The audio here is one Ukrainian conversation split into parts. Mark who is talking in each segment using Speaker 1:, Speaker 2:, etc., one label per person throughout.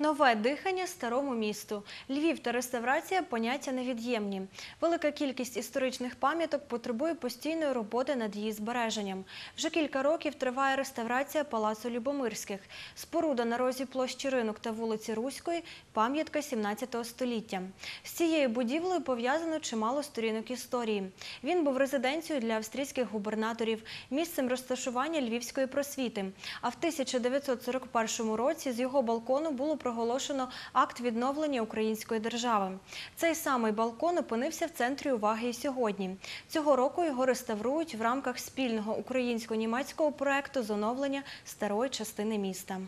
Speaker 1: Нове дихання старому місту. Львів та реставрація поняття невід'ємні. Велика кількість історичних пам'яток потребує постійної роботи над її збереженням. Вже кілька років триває реставрація палацу Любомирських. Споруда на розі площі ринок та вулиці Руської пам'ятка 17 століття. З цією будівлею пов'язано чимало сторінок історії. Він був резиденцією для австрійських губернаторів, місцем розташування львівської просвіти. А в 1941 році з його балкону було проголошено акт відновлення української держави. Цей самий балкон опинився в центрі уваги і сьогодні. Цього року його реставрують в рамках спільного українсько-німецького проекту з оновлення старої частини міста.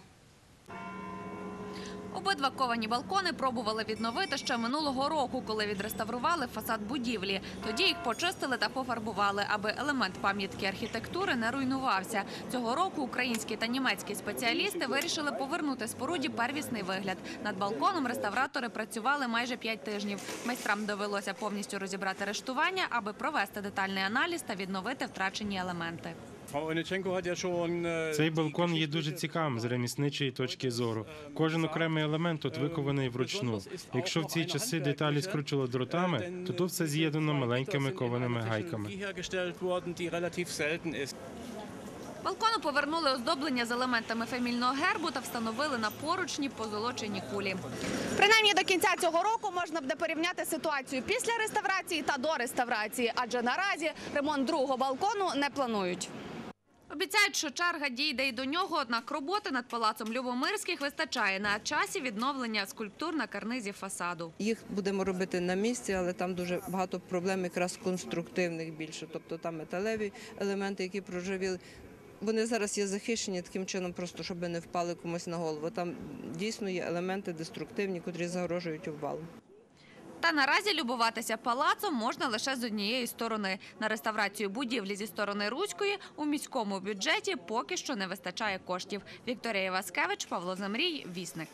Speaker 2: Обидва ковані балкони пробували відновити ще минулого року, коли відреставрували фасад будівлі. Тоді їх почистили та пофарбували, аби елемент пам'ятки архітектури не руйнувався. Цього року українські та німецькі спеціалісти вирішили повернути споруді первісний вигляд. Над балконом реставратори працювали майже п'ять тижнів. Майстрам довелося повністю розібрати рештування, аби провести детальний аналіз та відновити втрачені елементи.
Speaker 3: Цей балкон є дуже цікавим з ремісничої точки зору. Кожен окремий елемент тут викований вручну. Якщо в ці часи деталі скручували дротами, то тут все з'єднано маленькими кованими гайками.
Speaker 2: Балкону повернули оздоблення з елементами фамільного гербу та встановили на поручні позолочені кулі.
Speaker 4: Принаймні до кінця цього року можна буде порівняти ситуацію після реставрації та до реставрації, адже наразі ремонт другого балкону не планують.
Speaker 2: Обіцяють, що черга дійде й до нього, однак роботи над палацом Любомирських вистачає на часі відновлення скульптур на карнизі фасаду.
Speaker 5: Їх будемо робити на місці, але там дуже багато проблем якраз конструктивних більше. Тобто там металеві елементи, які проржавіли. Вони зараз є захищені таким чином, просто щоб не впали комусь на голову. Там дійсно є елементи деструктивні, котрі загрожують обвалу.
Speaker 2: Та наразі любуватися палацом можна лише з однієї сторони. На реставрацію будівлі зі сторони Руської у міському бюджеті поки що не вистачає коштів. Вікторія Васкевич, Павло Замрій, Вісник.